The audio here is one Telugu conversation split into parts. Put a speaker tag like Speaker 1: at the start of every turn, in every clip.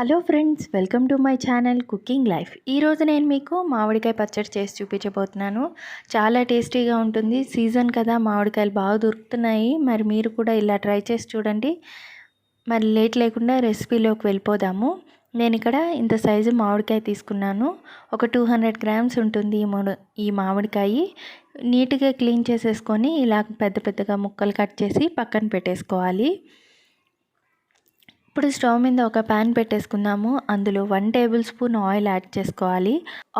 Speaker 1: Hello friends welcome to my channel cooking life. ఈరోజు నేను మీకు మామిడికాయ పచ్చడి చేసి చూపించబోతున్నాను. చాలా టేస్టీగా ఉంటుంది. సీజన్ కదా మామిడికాయలు బాగా దొరుకుతున్నాయి. మరి మీరు కూడా ఇలా ట్రై చేసి చూడండి. మరి లేట్ లేకుండా రెసిపీలోకి వెళ్ళిపోదాము. నేను ఇక్కడ ఇంత సైజు మామిడికాయ తీసుకున్నాను. ఒక టూ హండ్రెడ్ గ్రామ్స్ ఉంటుంది ఈ ఈ మామిడికాయ. నీట్గా క్లీన్ చేసేసుకొని ఇలా పెద్ద పెద్దగా ముక్కలు కట్ చేసి పక్కన పెట్టేసుకోవాలి. ఇప్పుడు స్టవ్ మీద ఒక ప్యాన్ పెట్టేసుకుందాము. అందులో one tablespoon oil add చేసుకోవాలి.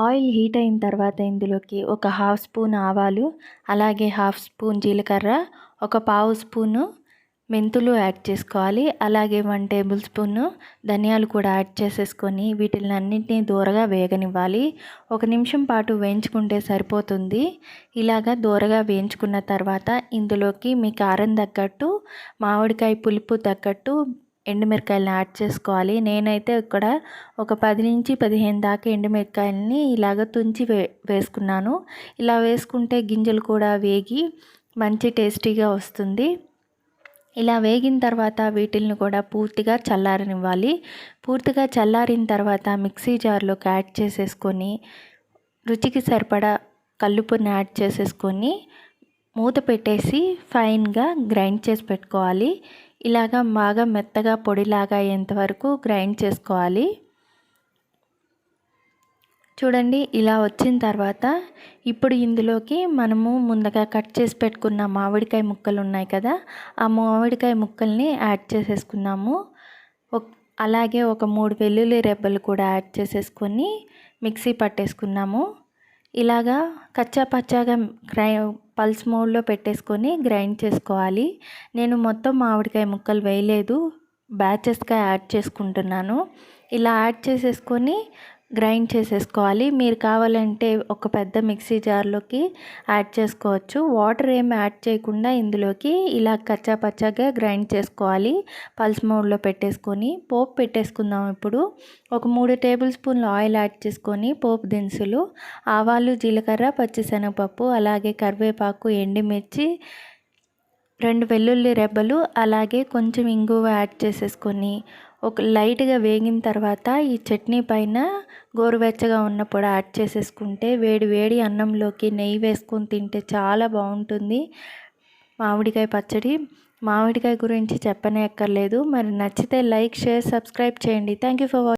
Speaker 1: ఆయిల్ హీట్ అయిన తర్వాత ఇందులోకి ఒక హాఫ్ స్పూన్ ఆవాలు అలాగే హాఫ్ స్పూన్ జీలకర్ర ఒక పావు స్పూను మెంతులు యాడ్ చేసుకోవాలి. అలాగే వన్ టేబుల్ స్పూన్ ధనియాలు కూడా యాడ్ చేసేసుకొని వీటిని అన్నింటినీ దూరగా వేగనివ్వాలి. ఒక నిమిషం పాటు వేయించుకుంటే సరిపోతుంది. ఇలాగా దూరగా వేయించుకున్న తర్వాత ఇందులోకి మీ కారం తగ్గట్టు మామిడికాయ పులుపు తగ్గట్టు ఎండుమిరకాయలను యాడ్ చేసుకోవాలి. నేనైతే ఇక్కడ ఒక పది నుంచి పదిహేను దాకా ఎండుమిరకాయలని ఇలాగ తుంచి వే వేసుకున్నాను. ఇలా వేసుకుంటే గింజలు కూడా వేగి మంచి టేస్టీగా వస్తుంది. ఇలా వేగిన తర్వాత వీటిల్ని కూడా పూర్తిగా చల్లారనివ్వాలి. పూర్తిగా చల్లారిన తర్వాత మిక్సీ జార్లోకి యాడ్ చేసేసుకొని రుచికి సరిపడా కల్లుపుని యాడ్ చేసేసుకొని మూత పెట్టేసి ఫైన్గా గ్రైండ్ చేసి పెట్టుకోవాలి. ఇలాగా బాగా మెత్తగా పొడిలాగా అయ్యేంతవరకు గ్రైండ్ చేసుకోవాలి. చూడండి ఇలా వచ్చిన తర్వాత ఇప్పుడు ఇందులోకి మనము ముందుగా కట్ చేసి పెట్టుకున్న మామిడికాయ ముక్కలు ఉన్నాయి కదా ఆ మామిడికాయ ముక్కల్ని యాడ్ చేసేసుకున్నాము. అలాగే ఒక మూడు వెల్లుల్లి రెబ్బలు కూడా యాడ్ చేసేసుకొని మిక్సీ పట్టేసుకున్నాము. ఇలాగా కచ్చా పచ్చాగా గ్రై పల్స్ మోడ్లో పెట్టేసుకొని గ్రైండ్ చేసుకోవాలి. నేను మొత్తం మామిడికాయ ముక్కలు వేయలేదు. బ్యాచెస్గా యాడ్ చేసుకుంటున్నాను. ఇలా యాడ్ చేసేసుకొని గ్రైండ్ చేసేసుకోవాలి. మీరు కావాలంటే ఒక పెద్ద మిక్సీ జార్లోకి యాడ్ చేసుకోవచ్చు. వాటర్ ఏమి యాడ్ చేయకుండా ఇందులోకి ఇలా కచ్చా పచ్చగా గ్రైండ్ చేసుకోవాలి. పల్స్ మోడ్లో పెట్టేసుకొని పోపు పెట్టేసుకుందాం ఇప్పుడు. ఒక మూడు టేబుల్ స్పూన్లు ఆయిల్ యాడ్ చేసుకొని పోపు దినుసులు ఆవాలు జీలకర్ర పచ్చిశనగపప్పు అలాగే కరివేపాకు ఎండుమిర్చి రెండు వెల్లుల్లి రెబ్బలు అలాగే కొంచెం ఇంగువ యాడ్ చేసేసుకొని ఒక లైట్గా వేగిన తర్వాత ఈ చట్నీ పైన గోరువెచ్చగా ఉన్నప్పుడు యాడ్ చేసేసుకుంటే వేడి వేడి అన్నంలోకి నెయ్యి వేసుకొని తింటే చాలా బాగుంటుంది. మామిడికాయ పచ్చడి. మామిడికాయ గురించి చెప్పనే అక్కర్లేదు మరి నచ్చితే లైక్ షేర్ సబ్స్క్రైబ్ చేయండి. Thank you for